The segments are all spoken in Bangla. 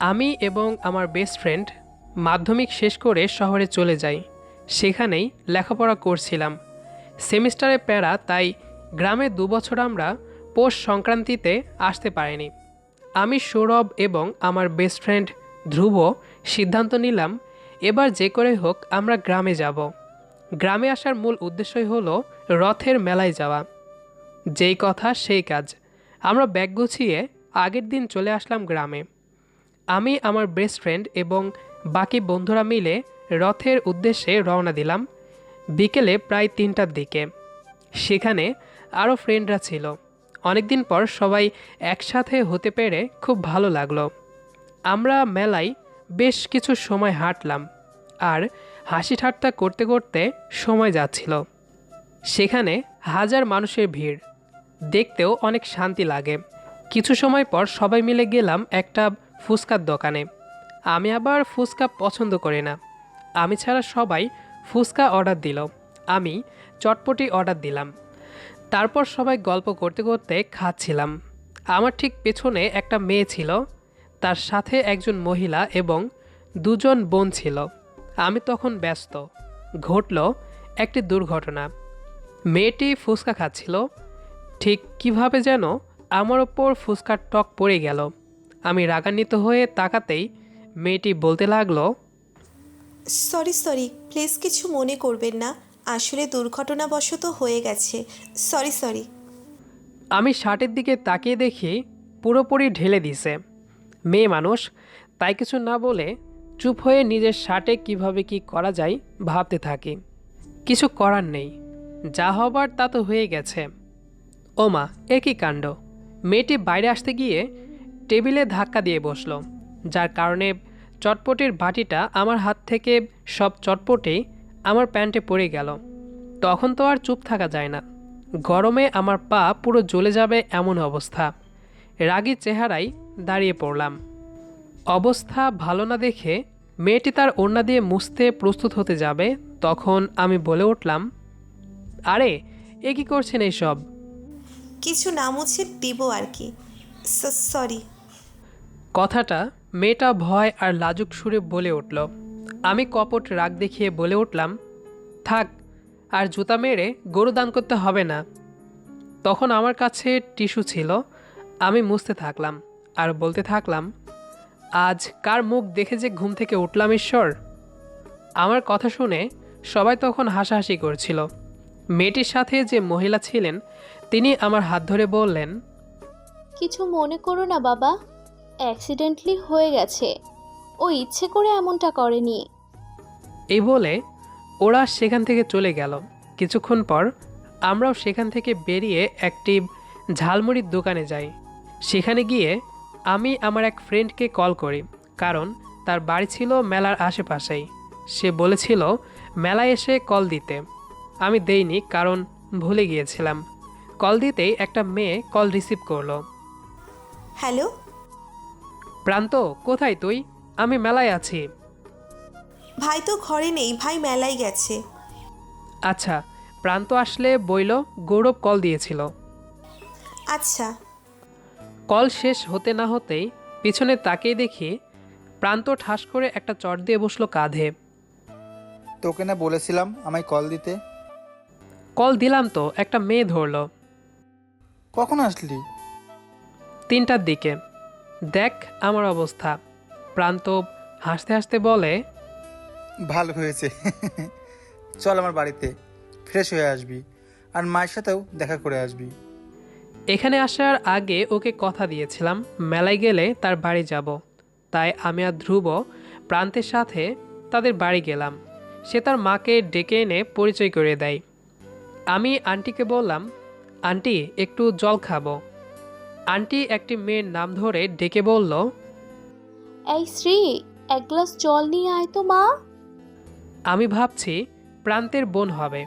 আমি এবং আমার বেস্ট ফ্রেন্ড মাধ্যমিক শেষ করে শহরে চলে যাই। সেখানেই লেখাপড়া করছিলাম। সেমিস্টারে প্যারা, তাই গ্রামে দুবছর আমরা পৌষ সংক্রান্তিতে আসতে পারিনি। আমি সৌরভ এবং আমার বেস্ট ফ্রেন্ড ধ্রুব সিদ্ধান্ত নিলাম, এবার যে করে হোক আমরা গ্রামে যাব। গ্রামে আসার মূল উদ্দেশ্যই হলো রথের মেলায় যাওয়া। যেই কথা সেই কাজ। আমরা ব্যাগ গুছিয়ে আগের দিন চলে আসলাম গ্রামে। আমি আমার বেস্ট ফ্রেন্ড এবং বাকি বন্ধুরা মিলে রথের উদ্দেশ্যে রওনা দিলাম বিকেলে প্রায় তিনটার দিকে। সেখানে আরও ফ্রেন্ডরা ছিল। অনেকদিন পর সবাই একসাথে হতে পেরে খুব ভালো লাগল। আমরা মেলায় বেশ কিছু সময় হাঁটলাম আর হাসি ঠাট্টা করতে করতে সময় যাচ্ছিল। সেখানে হাজার মানুষের ভিড়। দেখতেও অনেক শান্তি লাগে। কিছু সময় পর সবাই মিলে গেলাম একটা ফুচকার দোকানে। আমি আবার ফুচকা পছন্দ করি না। আমি ছাড়া সবাই ফুচকা অর্ডার দিল। আমি চটপটি অর্ডার দিলাম। তারপর সবাই গল্প করতে করতে খাচ্ছিলাম। আমার ঠিক পেছনে একটা মেয়ে ছিল। তার সাথে একজন মহিলা এবং দুজন বোন ছিল। আমি তখন ব্যস্ত। ঘটল একটি দুর্ঘটনা। মেয়েটি ফুচকা খাচ্ছিল। ঠিক কীভাবে যেন আমার ওপর ফুচকার টক পড়ে গেল। আমি রাগান্বিত হয়ে তাকাতেই মেয়েটি বলতে লাগল সরি সরি প্লিজ কিছু মনে করবেন না। আসলে দুর্ঘটনাবশত হয়ে গেছে। Sorry sorry. আমি শার্টের দিকে তাকিয়ে দেখি পুরোপুরি ঢেলে দিছে। মেয়ে মানুষ তাই কিছু না বলে চুপ হয়ে নিজের শার্টে কীভাবে কি করা যায় ভাবতে থাকি। কিছু করার নেই। যা হবার তা তো হয়ে গেছে। ওমা এ কী কাণ্ড? মেয়েটি বাইরে আসতে গিয়ে টেবিলে ধাক্কা দিয়ে বসল, যার কারণে চটপটির বাটিটা আমার হাত থেকে সব চটপটি আমার প্যান্টে পড়ে গেল। তখন তো আর চুপ থাকা যায় না। গরমে আমার পা পুরো জ্বলে যাবে এমন অবস্থা। রাগী চেহারায় দাঁড়িয়ে পড়লাম। অবস্থা ভালো না দেখে মেয়েটি তার ওড়না দিয়ে মুছতে প্রস্তুত হতে যাবে, তখন আমি বলে উঠলাম, আরে, এ কী করছেন এইসব? কিছু না মুছে দিব আর কি। সরি কথাটা মেয়েটা ভয় আর লাজুক সুরে বলে উঠল। আমি কপট রাগ দেখিয়ে বলে উঠলাম, থাক, আর জুতা মেরে গরু দান করতে হবে না। তখন আমার কাছে টিস্যু ছিল, আমি মুছতে থাকলাম আর বলতে থাকলাম, আজ কার মুখ দেখে যে ঘুম থেকে উঠলাম ঈশ্বর? আমার কথা শুনে সবাই তখন হাসাহাসি করছিল। মেয়েটির সাথে যে মহিলা ছিলেন, তিনি আমার হাত ধরে বললেন, কিছু মনে করো না বাবা অ্যাক্সিডেন্টলি হয়ে গেছে। ও ইচ্ছে করে এমনটা করেনি। এই বলে ওরা সেখান থেকে চলে গেল। কিছুক্ষণ পর আমরাও সেখান থেকে বেরিয়ে একটি ঝালমুড়ির দোকানে যাই। সেখানে গিয়ে আমি আমার এক ফ্রেন্ডকে কল করি কারণ তার বাড়ি ছিল মেলার আশেপাশেই। সে বলেছিল মেলায় এসে কল দিতে। আমি দেইনি কারণ ভুলে গিয়েছিলাম। কল দিতেই একটা মেয়ে কল রিসিভ করল। হ্যালো প্রান্ত কোথায় তুই? আমি মেলায় আছি। ভাই তো ঘরে নেই ভাই মেলায় গেছে। আচ্ছা প্রান্ত আসলে বইল গৌরব কল দিয়েছিল। আচ্ছা। কল শেষ হতে না হতেই পিছনে তাকিয়ে দেখি প্রান্ত ঠাস করে একটা চট দিয়ে বসল কাঁধে। তোকে না বলেছিলাম আমায় কল দিতে? কল দিলাম তো একটা মেয়ে ধরলো। কখন আসলি? তিনটার দিকে। দেখ আমার অবস্থা। প্রান্ত হাসতে হাসতে বলে ভালো হয়েছে। চল আমার বাড়িতে ফ্রেশ হয়ে আসবি। আর মায়ের সাথেও দেখা করে আসবি। এখানে আসার আগে ওকে কথা দিয়েছিলাম মেলায় গেলে তার বাড়ি যাব। তাই আমি আর ধ্রুব প্রান্তের সাথে তাদের বাড়ি গেলাম। সে তার মাকে ডেকে এনে পরিচয় করে দেয়। আমি আন্টিকে বললাম আন্টি একটু জল খাব। আন্টি একটি মেয়ের নাম ধরে ডেকে বলল এই শ্রী এক গ্লাস জল নিয়ে আয় তো মা। আমি ভাবছি প্রান্তের বোন হবে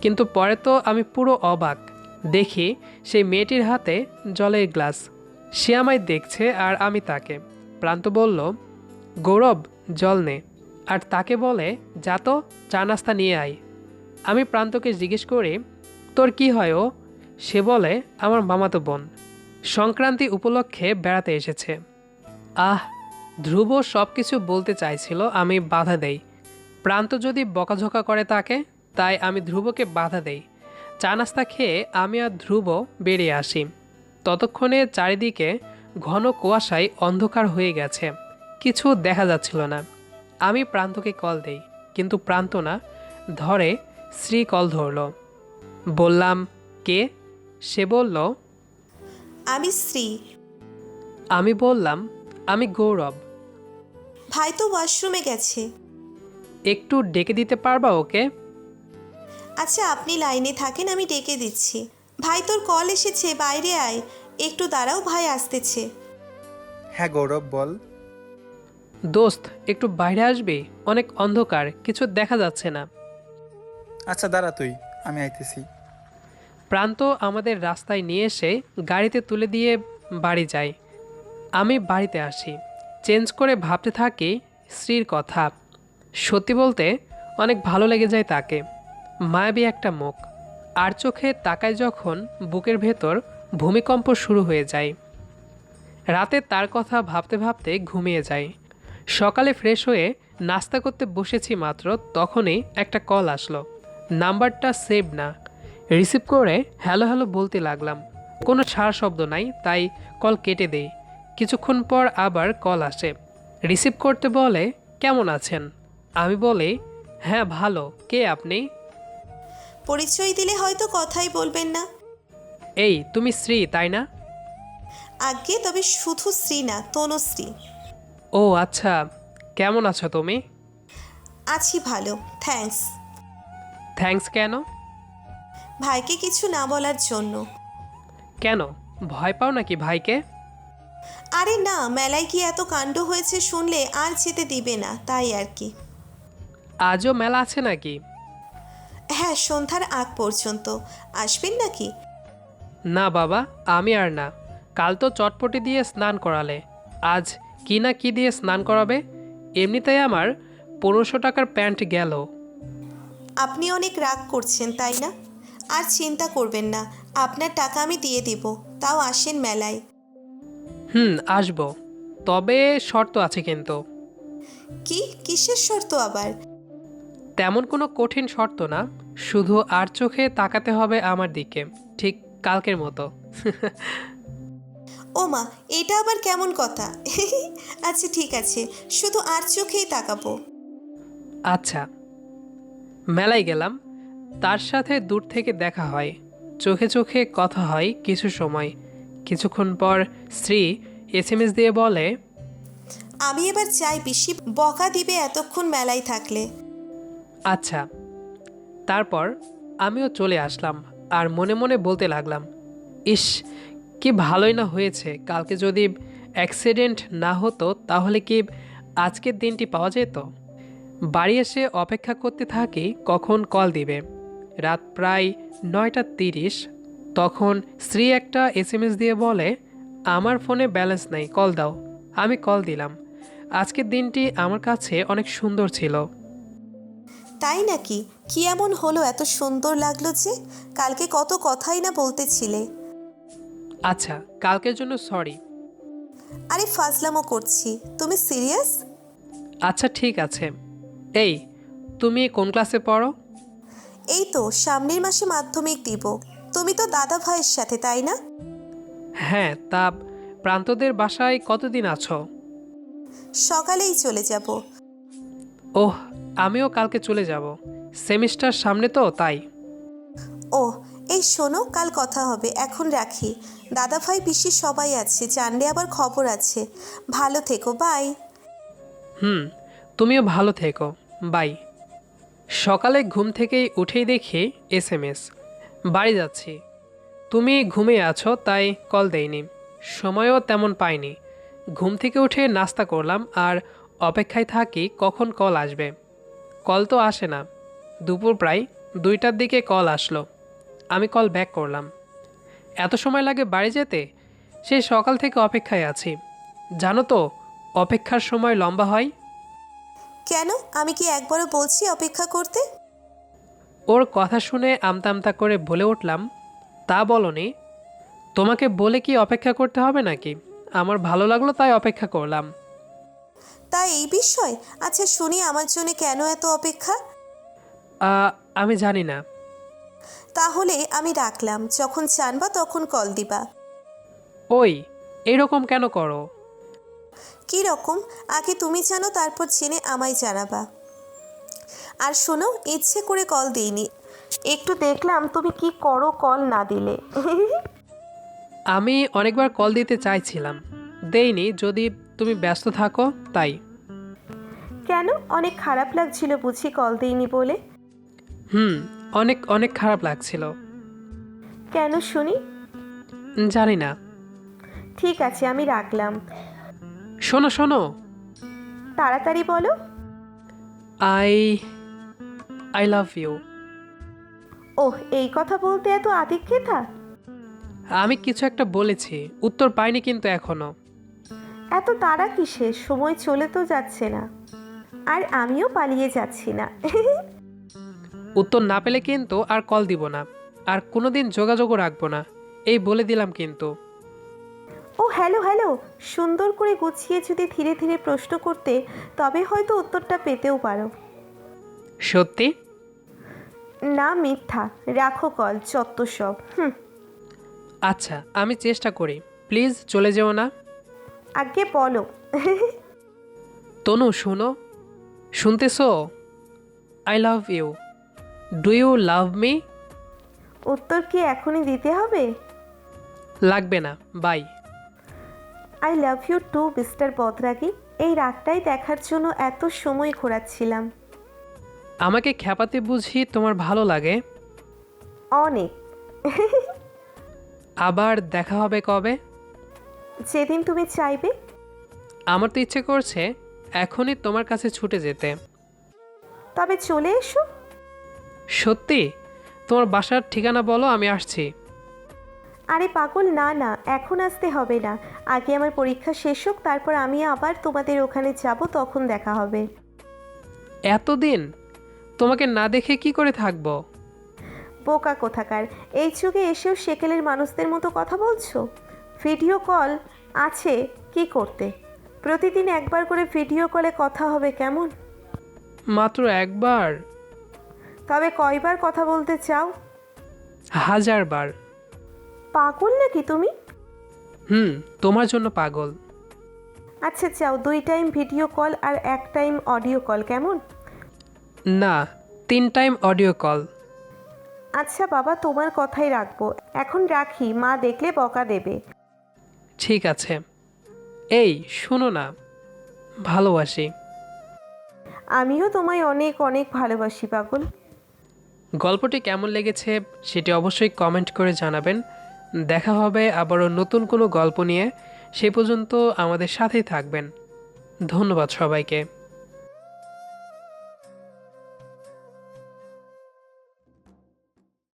কিন্তু পরে তো আমি পুরো অবাক। দেখি সেই মেয়েটির হাতে জলের গ্লাস। সে আমায় দেখছে আর আমি তাকে। প্রান্ত বলল গৌরব জল নে। আর তাকে বলে যা তো চা নাস্তা নিয়ে আয়। আমি প্রান্তকে জিজ্ঞেস করি তোর কি হয় ও? সে বলে আমার মামাতো বোন। সংক্রান্তি উপলক্ষে বেড়াতে এসেছে। আহ, ধ্রুব সব কিছু বলতে চাইছিল, আমি বাধা দেই। প্রান্ত যদি বকাঝকা করে তাকে, তাই আমি ধ্রুবকে বাধা দেই। চা নাস্তা খেয়ে আমি আর ধ্রুব বেরিয়ে আসি। ততক্ষণে চারিদিকে ঘন কুয়াশায় অন্ধকার হয়ে গেছে। কিছু দেখা যাচ্ছিল না। আমি প্রান্তকে কল দেই, কিন্তু প্রান্ত না, ধরে শ্রী কল ধরল। বললাম, কে? সে বলল আমি শ্রী আমি বললাম আমি গৌরব। ভাই তো ওয়াশরুমে গেছে। একটু ডেকে দিতে পারবা ওকে? আচ্ছা আপনি লাইনে থাকেন আমি ডেকে দিচ্ছি। ভাই তোর কল এসেছে বাইরে আয়। একটু দাঁড়াও ভাই আসতেছে। হ্যাঁ গৌরব বল। দোস্ত একটু বাইরে আসবে? অনেক অন্ধকার কিছু দেখা যাচ্ছে না। আচ্ছা দাঁড়া তুই আমি আইতেছি। প্রান্ত আমাদের রাস্তায় নিয়ে এসে গাড়িতে তুলে দিয়ে বাড়ি যায়। আমি বাড়িতে আসি। চেঞ্জ করে ভাবতে থাকি স্ত্রীর কথা। সত্যি বলতে অনেক ভালো লেগে যায় তাকে। মায়াবী একটা মুখ। আর চোখে তাকায় যখন বুকের ভেতর ভূমিকম্প শুরু হয়ে যায়। রাতে তার কথা ভাবতে ভাবতে ঘুমিয়ে যাই সকালে ফ্রেশ হয়ে নাস্তা করতে বসেছি মাত্র, তখনই একটা কল আসলো। নাম্বারটা সেভ না। রিসিভ করে হ্যালো হ্যালো বলতে লাগলাম। কোনো ছাড় শব্দ নাই তাই কল কেটে দেই। কিছুক্ষণ পর আবার কল আসে। রিসিভ করতে বলে কেমন আছেন? আমি বলি হ্যাঁ ভালো। কে আপনি? পরিচয় দিলে হয়তো কথাই বলবেন না। এই তুমি শ্রী তাই না? আগে তবে শুধু শ্রী না তনুশ্রী ও আচ্ছা। কেমন আছো তুমি? আছি ভালো থ্যাঙ্কস। থ্যাঙ্কস কেন? ভাইকে কিছু না বলার জন্য। কেন? ভয় পাও নাকি ভাইকে? আরে না মেলায় কি এত কাণ্ড হয়েছে শুনলে আর যেতে দিবে না তাই আর কি। আজও মেলা আছে নাকি? হ্যাঁ সন্ধ্যার আগ পর্যন্ত। আসবেন নাকি? না বাবা আমি আর না। কাল তো চটপটি দিয়ে স্নান করালে। আজ কি না কি দিয়ে স্নান করাবে? এমনিতেই আমার পনেরোশো টাকার প্যান্ট গেল। আপনি অনেক রাগ করছেন তাই না? আর চিন্তা করবেন না আপনার টাকা আমি দিয়ে দিব তাও আসেন মেলায়। হুম আসব। তবে শর্ত আছে কিন্তু। কি? কিসের শর্ত আবার? তেমন কোনো কঠিন শর্ত না শুধু আর চোখে তাকাতে হবে আমার দিকে ঠিক কালকের মতো। ও মা এটা আবার কেমন কথা? আচ্ছা ঠিক আছে শুধু আর চোখেই তাকাবো। আচ্ছা মেলায় গেলাম। তার সাথে দূর থেকে দেখা হয়। চোখে চোখে কথা হয় কিছু সময়। কিছুক্ষণ পর স্ত্রী এস এম এস দিয়ে বলে আমি এবার চাই বেশি বকা দিবে এতক্ষণ মেলায় থাকলে। আচ্ছা। তারপর আমিও চলে আসলাম আর মনে মনে বলতে লাগলাম ইস কি ভালোই না হয়েছে। কালকে যদি অ্যাক্সিডেন্ট না হতো তাহলে কি আজকের দিনটি পাওয়া যেত? বাড়ি এসে অপেক্ষা করতে থাকি কখন কল দিবে। রাত প্রায় নয়টা তিরিশ তখন স্ত্রী একটা এস এম এস দিয়ে বলে আমার ফোনে ব্যালেন্স নেই কল দাও। আমি কল দিলাম। আজকের দিনটি আমার কাছে অনেক সুন্দর ছিল। তাই নাকি? কি এমন হলো এত সুন্দর লাগল যে? কালকে কত কথাই না বলতেছিলে। আচ্ছা কালকের জন্য সরি। আরে ফাজলামো করছি। তুমি সিরিয়াস? আচ্ছা ঠিক আছে। এই তুমি কোন ক্লাসে পড়ো? এই তো সামনের মাসে মাধ্যমিক দিব। তুমি তো দাদা ভাইয়ের সাথে তাই না? হ্যাঁ তা প্রান্তদের বাসায় কতদিন আছো? সকালেই চলে যাব। ওহ আমিও কালকে চলে যাব। সেমিস্টার সামনে তো তাই। ও এই শোনো কাল কথা হবে এখন রাখি। দাদা ভাই পিসি সবাই আছে জানলে আবার খবর আছে। ভালো থেকো বাই। হুম তুমিও ভালো থেকো বাই। সকালে ঘুম থেকেই উঠেই দেখি এস এম এস বাড়ি যাচ্ছি। তুমি ঘুমে আছো, তাই কল দেইনি। সময়ও তেমন পাইনি। ঘুম থেকে উঠে নাস্তা করলাম আর অপেক্ষায় থাকি কখন কল আসবে। কল তো আসে না। দুপুর প্রায় দুইটার দিকে কল আসলো। আমি কল ব্যাক করলাম। এত সময় লাগে বাড়ি যেতে? সেই সকাল থেকে অপেক্ষায় আছি। জানো তো, অপেক্ষার সময় লম্বা হয়। কেন? আমি কি একবারও বলছি অপেক্ষা করতে? ওর কথা শুনে আমতা আমতা করে বলে উঠলাম তা বলনি তোমাকে বলে কি অপেক্ষা করতে হবে নাকি? আমার ভালো লাগল তাই অপেক্ষা করলাম। তা এই বিষয়? আচ্ছা শুনি আমার জন্য কেন এত অপেক্ষা? আমি জানি না। তাহলে আমি রাখলাম যখন জানবা তখন কল দিবা। ওই এরকম কেন করো? কী রকম? আগে তুমি জানো তারপর জেনে আমায় জানাবা। আর শোনো ইচ্ছে করে কল দিইনি। একটু দেখলাম তুমি কি করো কল না দিলে। আমি অনেকবার কল দিতে চাইছিলাম। দেইনি যদি তুমি ব্যস্ত থাকো তাই। কেন? অনেক খারাপ লাগছিল বুঝি কল দিইনি বলে। হুম অনেক অনেক খারাপ লাগছিল। কেন শুনি? জানি না। ঠিক আছে আমি রাখলাম। শোনো শোনো। তাড়াতাড়ি বলো। আই আই লাভ ইউ ওহ এই কথা বলতে এত আদিক্ষেতা আমি কিছু একটা বলেছি উত্তর পাইনি কিন্তু এখনও। এত তাড়া কিসের সময় চলে তো যাচ্ছে না। আর আমিও পালিয়ে যাচ্ছি না। উত্তর না পেলে কিন্তু আর কল দিব না। আর কোনোদিন যোগাযোগও রাখব না। এই বলে দিলাম কিন্তু। ও হ্যালো হ্যালো। সুন্দর করে গুছিয়ে যদি ধীরে ধীরে প্রশ্ন করতে তবে হয়তো উত্তরটা পেতেও পারো। সত্যি? না মিথ্যা। রাখো কল চত্ব সব। হুম। আচ্ছা আমি চেষ্টা করি। প্লিজ চলে যেও না। আগে বলো। তনু শোনো। শুনতেছো? I love you do you love me উত্তর কি এখনই দিতে হবে? লাগবে না। Bye I love you too mister বদরাগি। এই রাগটাই দেখার জন্য এত সময় ঘোরাচ্ছিলাম। আমাকে খ্যাপাতে বুঝি তোমার ভালো লাগে? অনেক। আবার দেখা হবে কবে? যেদিন তুমি চাইবে। আমার তো ইচ্ছে করছে এখনই তোমার কাছে ছুটে যেতে। তবে চলে এসো। সত্যি? তোমার বাসার ঠিকানা বলো আমি আসছি। আরে পাগল না না এখন আসতে হবে না। আগে আমার পরীক্ষা শেষ হোক তারপর আমি আবার তোমাদের ওখানে যাব তখন দেখা হবে। এতদিন? তোমাকে না দেখে কি করে থাকব? বোকা কোথাকার। এই যুগে এসেও সেকেলের মানুষদের মতো কথা বলছো? ভিডিও কল আছে কি করতে? প্রতিদিন একবার করে ভিডিও কলে কথা হবে কেমন? মাত্র একবার? তবে কয়বার কথা বলতে চাও? হাজার বার পাগল নাকি তুমি? হুম তোমার জন্য পাগল। আচ্ছা চাও দুই টাইম ভিডিও কল আর এক টাইম অডিও কল কেমন? না তিন টাইম অডিও কল আচ্ছা বাবা তোমার কথাই রাখব। এখন রাখি মা দেখলে বকা দেবে। ঠিক আছে। এই শোনো না ভালোবাসি। আমিও তোমায় অনেক অনেক ভালোবাসি পাগল। গল্পটি কেমন লেগেছে সেটি অবশ্যই কমেন্ট করে জানাবেন। দেখা হবে আবারও নতুন কোনো গল্প নিয়ে। সে পর্যন্ত আমাদের সাথেই থাকবেন। ধন্যবাদ সবাইকে।